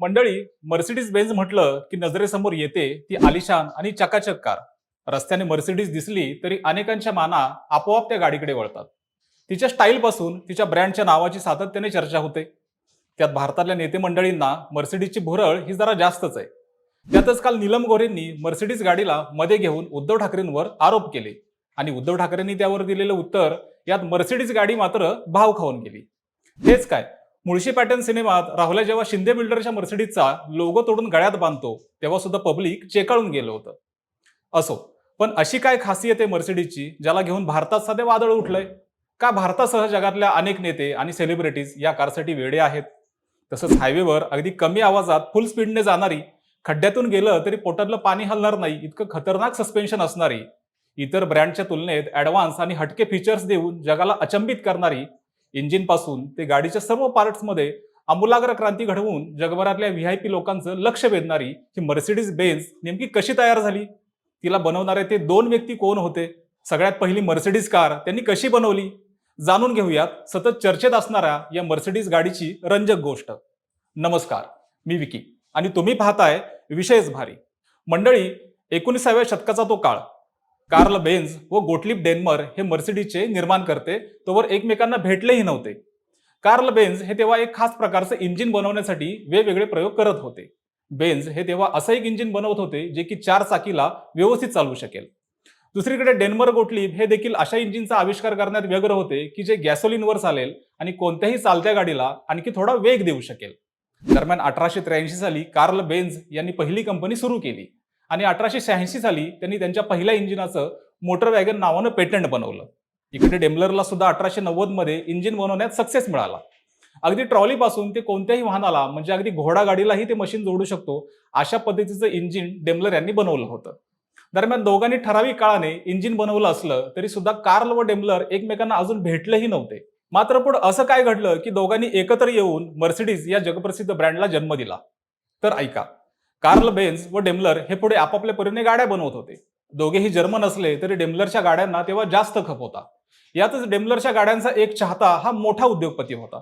मंडळी मर्सिडीज बेंज म्हटलं की नजरेसमोर येते ती आलिशान आणि चकाचक कार रस्त्याने मर्सिडीज दिसली तरी अनेकांच्या माना आपोआप त्या गाडीकडे वळतात. तिच्या स्टाईलपासून तिच्या ब्रँडच्या नावाची सातत्याने चर्चा होते. त्यात भारतातल्या नेते मंडळींना मर्सिडीजची भुरळ ही जरा जास्तच आहे. त्यातच काल नीलम गोरेंनी मर्सिडीज गाडीला मध्ये घेऊन उद्धव ठाकरेंवर आरोप केले. आणि उद्धव ठाकरेंनी त्यावर दिलेलं उत्तर यात मर्सिडीज गाडी मात्र भाव खाऊन गेली. हेच काय? मुळशी पॅटर्न सिनेमात राहुल्या जेव्हा शिंदे बिल्डरच्या मर्सिडीजचा लोगो तोडून गळ्यात बांधतो तेव्हा सुद्धा पब्लिक चेकाळून गेलं होतं. असो पण अशी काय खासियत आहे मर्सिडीजची ज्याला घेऊन भारतात सध्या वादळ उठलंय? का भारतासह जगातल्या अनेक नेते आणि सेलिब्रिटीज या कारसाठी वेडे आहेत? तसंच हायवेवर अगदी कमी आवाजात फुल स्पीडने जाणारी खड्ड्यातून गेलं तरी पोटातलं पाणी हलणार नाही इतकं खतरनाक सस्पेन्शन असणारी इतर ब्रँडच्या तुलनेत ॲडव्हान्स आणि हटके फीचर्स देऊन जगाला अचंबित करणारी इंजिनपासून ते गाडीच्या सर्व पार्ट्समध्ये आमूलाग्र क्रांती घडवून जगभरातल्या व्ही आय पी लोकांचं लक्ष वेधणारी ही मर्सिडीज बेन्झ नेमकी कशी तयार झाली? तिला बनवणारे ते दोन व्यक्ती कोण होते? सगळ्यात पहिली मर्सिडीज कार त्यांनी कशी बनवली? जाणून घेऊयात सतत चर्चेत असणाऱ्या या मर्सिडीज गाडीची रंजक गोष्ट. नमस्कार मी विकी आणि तुम्ही पाहताय विषयच भारी. मंडळी एकोणीसाव्या शतकाचा तो काळ. कार्ल बेन्झ व गोटलिप डेन्मर हे मर्सिडीजचे निर्माण करते तोवर एकमेकांना भेटलेही नव्हते. कार्ल बेन्झ हे तेव्हा एक खास प्रकारचं इंजिन बनवण्यासाठी वेगवेगळे प्रयोग करत होते. बेन्झ हे तेव्हा असं एक इंजिन बनवत होते जे की चार चाकीला व्यवस्थित चालवू शकेल. दुसरीकडे डेन्मर गोटलिप हे देखील अशा इंजिनचा आविष्कार करण्यात व्यग्र होते की जे गॅसोलिनवर चालेल आणि कोणत्याही चालत्या गाडीला आणखी थोडा वेग देऊ शकेल. दरम्यान अठराशे त्र्याऐंशी साली कार्ल बेन्झ यांनी पहिली कंपनी सुरू केली. आणि अठराशे शहाऐंशी साली त्यांनी त्यांच्या पहिल्या इंजिनाचं मोटर वॅगन नावानं पेटंट बनवलं. इकडे डेम्लरला सुद्धा अठराशे नव्वदमध्ये इंजिन बनवण्यात सक्सेस मिळाला. अगदी ट्रॉलीपासून ते कोणत्याही वाहनाला म्हणजे अगदी घोडा गाडीलाही ते मशीन जोडू शकतो अशा पद्धतीचं इंजिन डेम्लर यांनी बनवलं होतं. दरम्यान दोघांनी ठराविक काळाने इंजिन बनवलं असलं तरी सुद्धा कार्ल व डेमलर एकमेकांना अजून भेटलेही नव्हते. मात्र पुढे असं काय घडलं की दोघांनी एकत्र येऊन मर्सिडीज या जगप्रसिद्ध ब्रँडला जन्म दिला. तर ऐका. कार्ल बेन्स व डेमलर हे पुढे आपापल्या परीने गाड्या बनवत होते. दोघेही जर्मन असले तरी डेमलरच्या गाड्यांना तेव्हा जास्त खप होता. यातच डेमलरच्या गाड्यांचा एक चाहता हा मोठा उद्योगपती होता.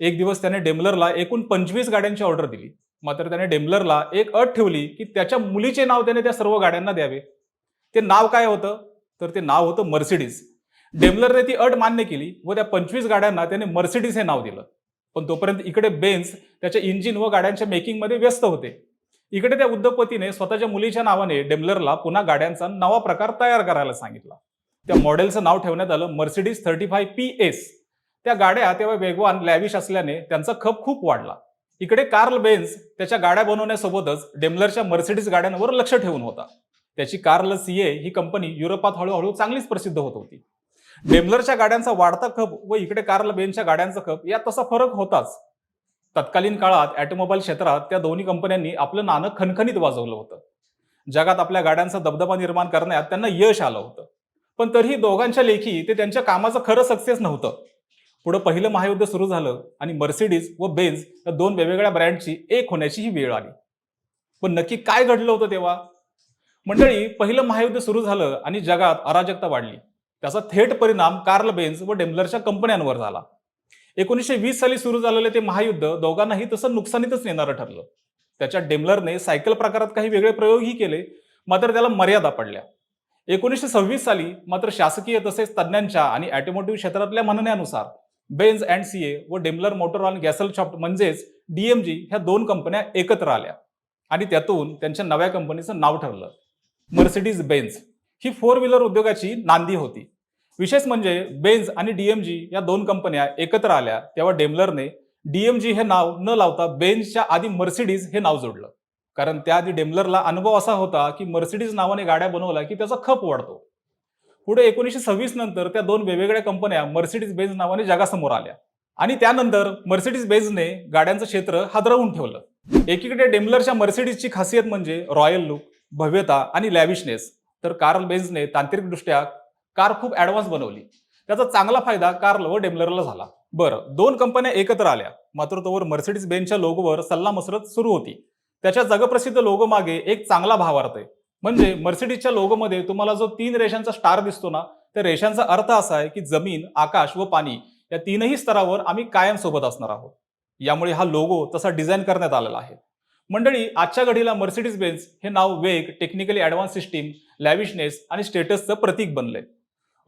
एक दिवस त्याने डेमलरला एकूण पंचवीस गाड्यांची ऑर्डर दिली. मात्र त्याने डेमलरला एक अट ठेवली की त्याच्या मुलीचे नाव त्याने त्या सर्व गाड्यांना द्यावे. ते नाव काय होतं? तर ते नाव होतं मर्सिडीज. डेमलरने ती अट मान्य केली व त्या पंचवीस गाड्यांना त्याने मर्सिडीज हे नाव दिलं. पण तोपर्यंत इकडे बेन्स त्याच्या इंजिन व गाड्यांच्या मेकिंगमध्ये व्यस्त होते. इकडे त्या उद्योगपतीने स्वतःच्या मुलीच्या नावाने डेमलरला पुन्हा गाड्यांचा नवा प्रकार तयार करायला सांगितला. त्या मॉडेलचं नाव ठेवण्यात आलं Mercedes thirty five P S. त्या गाड्या तेव्हा वेगवान लॅविश असल्याने त्यांचा खप खूप वाढला. इकडे कार्ल बेन्स त्याच्या गाड्या बनवण्यासोबतच डेमलरच्या मर्सिडीज गाड्यांवर लक्ष ठेवून होता. त्याची कार्ल सीए ही कंपनी युरोपात हळूहळू चांगलीच प्रसिद्ध होत होती. डेमलरच्या गाड्यांचा वाढता खप व इकडे कार्ल बेनच्या गाड्यांचा खप यात तसा फरक होताच. तत्कालीन काळात ऑटोमोबाईल क्षेत्रात त्या दोन्ही कंपन्यांनी आपलं नाणं खणखणीत वाजवलं होतं. जगात आपल्या गाड्यांचा दबदबा निर्माण करण्यात त्यांना यश आलं होतं. पण तरीही दोघांच्या लेखी ते त्यांच्या कामाचं खरं सक्सेस नव्हतं. पुढं पहिलं महायुद्ध सुरू झालं आणि मर्सिडीज व बेन्झ या दोन वेगवेगळ्या ब्रँडची एक होण्याची ही वेळ आली. पण नक्की काय घडलं होतं तेव्हा? मंडळी पहिलं महायुद्ध सुरू झालं आणि जगात अराजकता वाढली. त्याचा थेट परिणाम कार्ल बेन्झ व डेम्लरच्या कंपन्यांवर झाला. एकोणीसशे वीस साली सुरू झालेले ते महायुद्ध दोघांनाही तसं नुकसानीतच नेणारं ठरलं. त्याच्या डेमलरने सायकल प्रकारात काही वेगळे प्रयोगही केले मात्र त्याला मर्यादा पडल्या. एकोणीसशे सव्वीस साली मात्र शासकीय तसेच तज्ज्ञांच्या आणि ॲटोमोटिव्ह क्षेत्रातल्या म्हणण्यानुसार बेन्झ अँड सीए व Daimler motor on Gesellschaft म्हणजेच डीएमजी ह्या दोन कंपन्या एकत्र आल्या आणि त्यातून त्यांच्या नव्या कंपनीचं नाव ठरलं मर्सिडीज बेन्झ ही फोर व्हीलर उद्योगाची नांदी होती. विशेष म्हणजे बेन्झ आणि डीएमजी या दोन कंपन्या एकत्र आल्या तेव्हा डेमलरने डीएमजी हे नाव न लावता बेन्झच्या आधी मर्सिडीज हे नाव जोडलं. कारण त्याआधी डेमलरला अनुभव असा होता की मर्सिडीज नावाने गाड्या बनवल्या की त्याचा खप वाढतो. पुढे एकोणीसशे सव्वीस नंतर त्या दोन वेगवेगळ्या कंपन्या मर्सिडीज बेन्झ नावाने जगासमोर आल्या. आणि त्यानंतर मर्सिडीज बेन्झने गाड्यांचं क्षेत्र हादरवून ठेवलं. एकीकडे डेमलरच्या मर्सिडीजची खासियत म्हणजे रॉयल लुक भव्यता आणि लॅविशनेस तर कार्ल बेन्झने तांत्रिकदृष्ट्या कार खूप ॲडव्हान्स बनवली. त्याचा चांगला फायदा कार्ल व डेमलरला झाला. बरं दोन कंपन्या एकत्र आल्या. मात्र तोवर मर्सिडीज बेनच्या लोगोवर सल्ला मसरत सुरू होती. त्याच्या जगप्रसिद्ध लोगो मागे एक चांगला भावार्थ आहे म्हणजे मर्सिडीजच्या लोगोमध्ये तुम्हाला जो तीन रेषांचा स्टार दिसतो ना त्या रेषांचा अर्थ असा आहे की जमीन आकाश व पाणी या तीनही स्तरावर आम्ही कायम सोबत असणार आहोत. यामुळे हा लोगो तसा डिझाईन करण्यात आलेला आहे. मंडळी आजच्या घडीला मर्सिडीज बेन्स हे नाव वेग टेक्निकली ॲडव्हान्स सिस्टीम लॅविशनेस आणि स्टेटसचं प्रतीक बनलंय.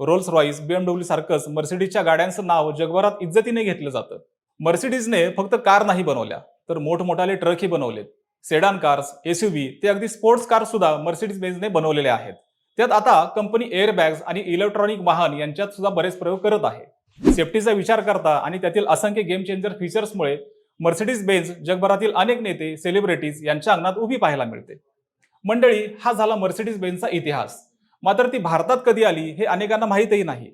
रोल्स रॉईस बीएमडब्ल्यू सारखंच मर्सिडीजच्या गाड्यांचं नाव जगभरात इज्जतीने घेतलं जातं. मर्सिडीजने फक्त कार नाही बनवल्या तर मोठमोठाले ट्रकही बनवलेत. सेडान कार्स एसयूव्ही ते अगदी स्पोर्ट्स कार सुद्धा मर्सिडीज बेन्सने बनवलेले आहेत. त्यात आता कंपनी एअरबॅग्स आणि इलेक्ट्रॉनिक वाहन यांच्यात सुद्धा बरेच प्रयोग करत आहे. सेफ्टीचा विचार करता आणि त्यातील असंख्य गेम चेंजर फीचर्समुळे मर्सिडीज बेन्स जगभरातील अनेक नेते सेलिब्रिटीज यांच्या अंगणात उभी पाहायला मिळते. मंडळी हा झाला मर्सिडीज बेन्सचा इतिहास. मात्र ती भारतात कधी आली हे अनेकांना माहीतही नाही.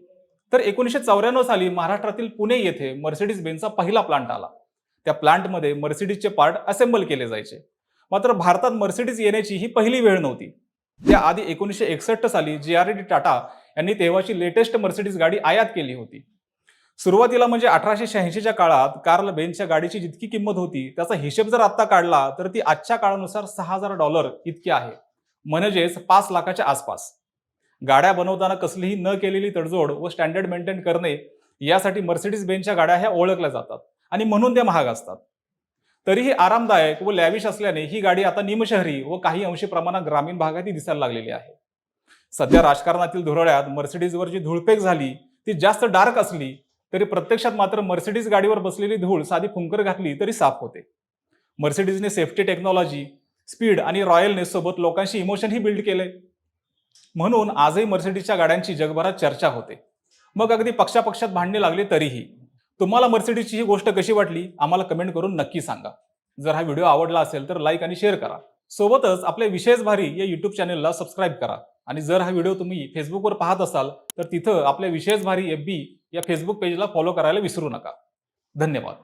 तर एकोणीसशे चौऱ्याण्णव साली महाराष्ट्रातील पुणे येथे मर्सिडीज बेनचा पहिला प्लांट आला. त्या प्लांटमध्ये मर्सिडीजचे पार्ट असेंबल केले जायचे. मात्र भारतात मर्सिडीज येण्याची ही पहिली वेळ नव्हती. त्याआधी एकोणीसशे एकसष्ट साली जी आर डी टाटा यांनी तेव्हाची लेटेस्ट मर्सिडीज गाडी आयात केली होती. सुरुवातीला म्हणजे अठराशे शहाऐंशीच्या काळात कार्ल बेनच्या गाडीची जितकी किंमत होती त्याचा हिशेब जर आत्ता काढला तर ती आजच्या काळानुसार सहा हजार डॉलर इतकी आहे. म्हणजेच पाच लाखाच्या आसपास. गाड्या बनवताना कसलीही न केलेली तडजोड व स्टँडर्ड मेंटेन करणे यासाठी मर्सिडीज बेनच्या गाड्या ह्या ओळखल्या जातात आणि म्हणून त्या महाग असतात. तरीही आरामदायक व लॅविश असल्याने ही गाडी आता निमशहरी व काही अंशी प्रमाणात ग्रामीण भागातही दिसायला लागलेली आहे. सध्या राजकारणातील धुरळ्यात मर्सिडीजवर जी धुळपेक झाली ती जास्त डार्क असली तरी प्रत्यक्षात मात्र मर्सिडीज गाडीवर बसलेली धूळ साधी फुंकर घातली तरी साफ होते. मर्सिडीजने सेफ्टी टेक्नॉलॉजी स्पीड आणि रॉयलनेस सोबत लोकांशी इमोशनही बिल्ड केले. म्हणून आजही मर्सिडीजच्या गाड्यांची जगभरात चर्चा होते. मग अगदी पक्षापक्षात भांडणे लागले तरीही तुम्हाला मर्सिडीजची ही गोष्ट कशी वाटली? आम्हाला कमेंट करून नक्की सांगा. जर हा व्हिडिओ आवडला असेल तर लाईक आणि शेअर करा. सोबतच आपल्या विशेष भारी या युट्यूब चॅनेलला सबस्क्राईब करा. आणि जर हा व्हिडिओ तुम्ही फेसबुकवर पाहत असाल तर तिथं आपल्या विशेष भारी एफ बी या फेसबुक पेजला फॉलो करायला विसरू नका. धन्यवाद.